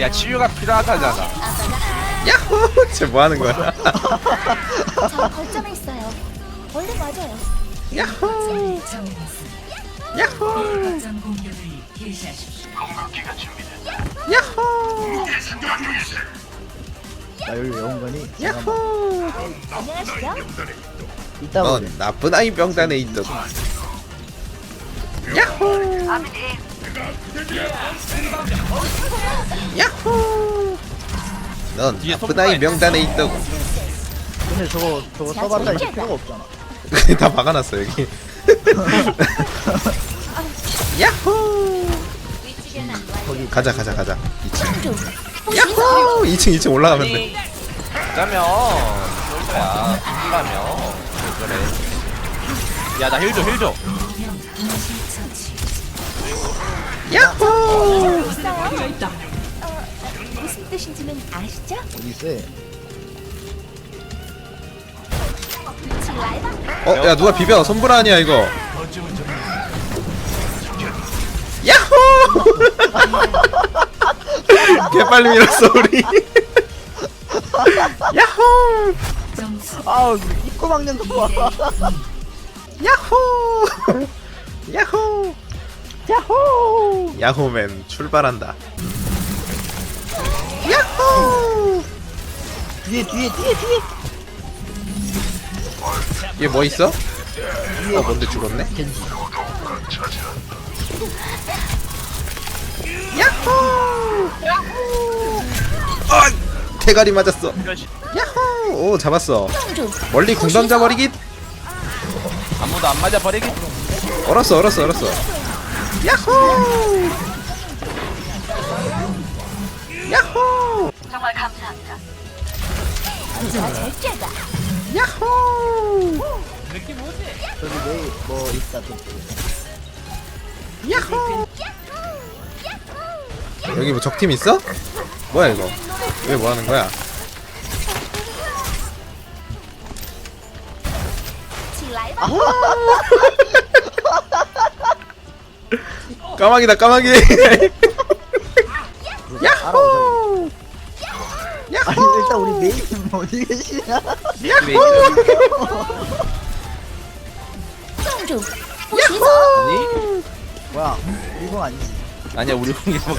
야 치유가 필요하다잖아 야호! 쟤 뭐 하는 거야? 저 거점에 있어요. 원래 맞아요. 야호! 야호! 야호! 나 여기 왜 온 거니? 야호! 안녕하시죠? 이따 보자. 나쁜 아이 병단에 있던 야호! 야호! 넌 뒤에 나쁜 손가락 아이 명단에 있다고 근데 저거 저거 써봤자 이제 필요가 없잖아. 다 박아놨어 여기 야호! 거기 가자 가자 가자 2층 좀. 야호! 2층 2층 올라가면 돼 짜면 솔저야 풀라면 왜 그래 야나 힐줘 힐줘 야호! 있어요? 어, 무슨 뜻인지는 아시죠? 어디 있어? 지라이바 어, 야 누가 비벼 손불 아니야 이거 야호! 개 빨리 밀었어 우리 야호! 아우 입고 막는 거 봐. 야호! 야호! 야호! 야호맨 출발한다. 야호! 뒤에 뒤에 뒤에 뒤에. 얘 뭐 있어? 어 뭔데 죽었네? 겐지. 야호! 아! 대가리 맞았어. 야호! 오 잡았어. 좀. 멀리 궁 던져버리기. 아무도 안 맞아 버리기 얼었어 얼었어 얼었어. 야호! 야호! 자, 잘 쬐다. 야호! 저기 내일 뭐 있다 또. 야호! 여기 뭐 적팀 있어? 뭐야 이거? 왜 뭐 하는 거야? 지라이바 까마귀다 까마귀 야호 야호 아니 일단 우리 메인 어디 계시냐? 쫑쫑 보시죠 아니? 뭐야? 일본 아니지? 아니야 우리 형이 막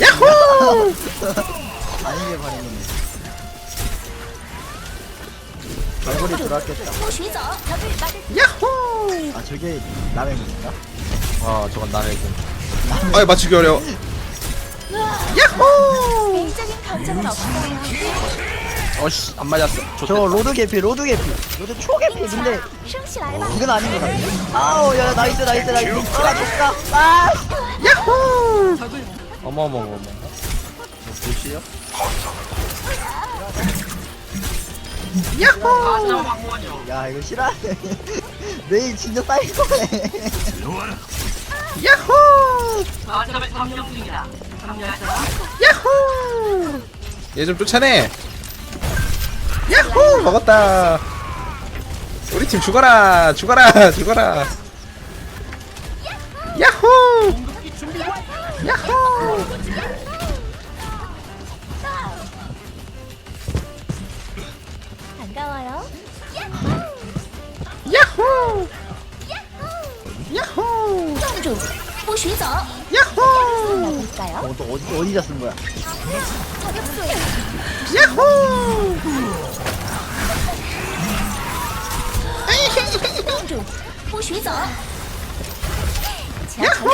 야호 아니게 반응했네. 얼굴이 돌았겠다. 야호 아 저게 남의 문인가? 아 저건 나네 이거. 아이 맞추기 어려. 야호! 어씨 안 맞았어. 저 저 로드 개피 로드 개피. 로드 초 개피 근데 이건 아닌 것 같아 아우 야 나이스 나이스 나이스. 아 좋다. 아! 어머머머머. 뭐시요? 야호! 야 이거 실화네. 내일 진짜 사이코네 야호! 야호! 얘 좀 쫓아내. 야호! 먹었다. 우리 팀 죽어라! 죽어라! 죽어라! 야호! 야호! 반가워요. 주 모시죠. 야호! 볼까요? 어, 또 어디, 어디다 쓴 거야? 저격수에 야호! 공주 모시죠. 자, 야호!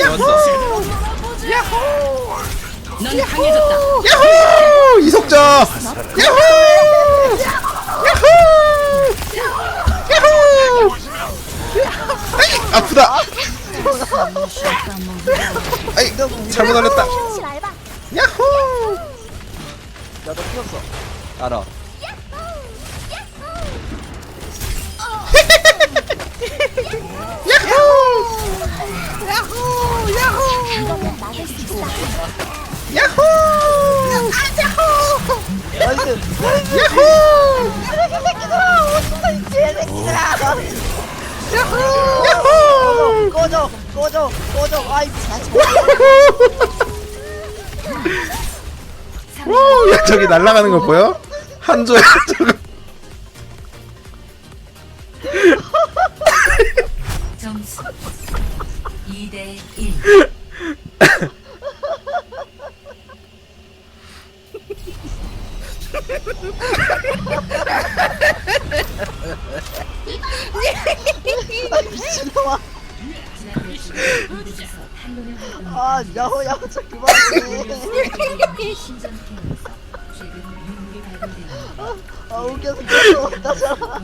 야호! 야호! 넌 강해졌다. 야호! 음. 이석자! 음. 야 나도 피었어. 알아 이거면 막을 수 있다. 야호! 나이스. 야호! 야호! 꺼져 꺼져 꺼져. 아이 야호! 오, 야, 저기 날아가는 거 보여? 한조야, 저거. 점수 2대 1. 미친놈아 아 야호 야호 저 그만해. 아 웃겨서 웃겨서 못하잖아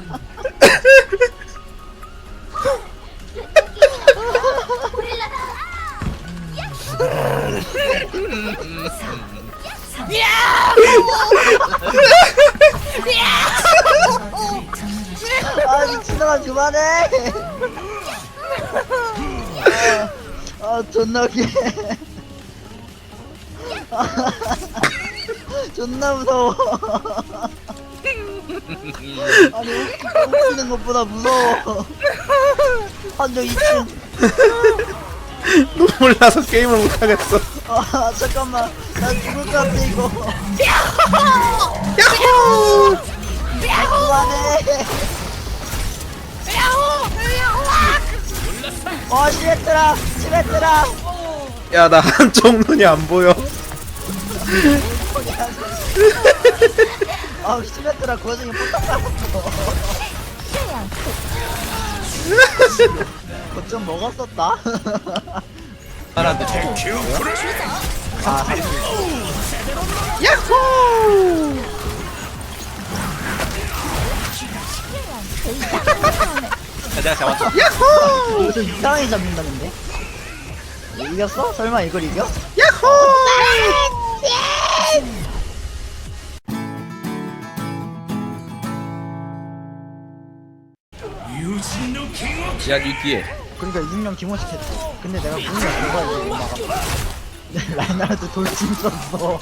아 미친놈아 그만해. 아, 아 존나 웃겨 아, 존나 무서워. 아니 웃기는 것보다 무서워? 한정 2층 눈물 나서 게임을 못하겠어. 아 잠깐만. 나 죽을 것 같아 이거. 야호! 그만해. 어 시메트라 시메트라. 야, 나 한쪽 눈이 안 보여. 아 시메트라. 그 와중에 포탑 거점 먹었었다. 사람들 야호! 내가 잡았어. 야호! 무슨 이상하게 잡는다는데 이겼어? 설마 이걸 이겨? 야호! 야, 니 뒤에 그러니까 이승용 김원식 했지 근데 내가 분명 그거 이제 막았다 라인하르트 돌진 썼어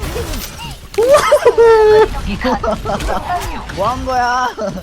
뭐 한 거야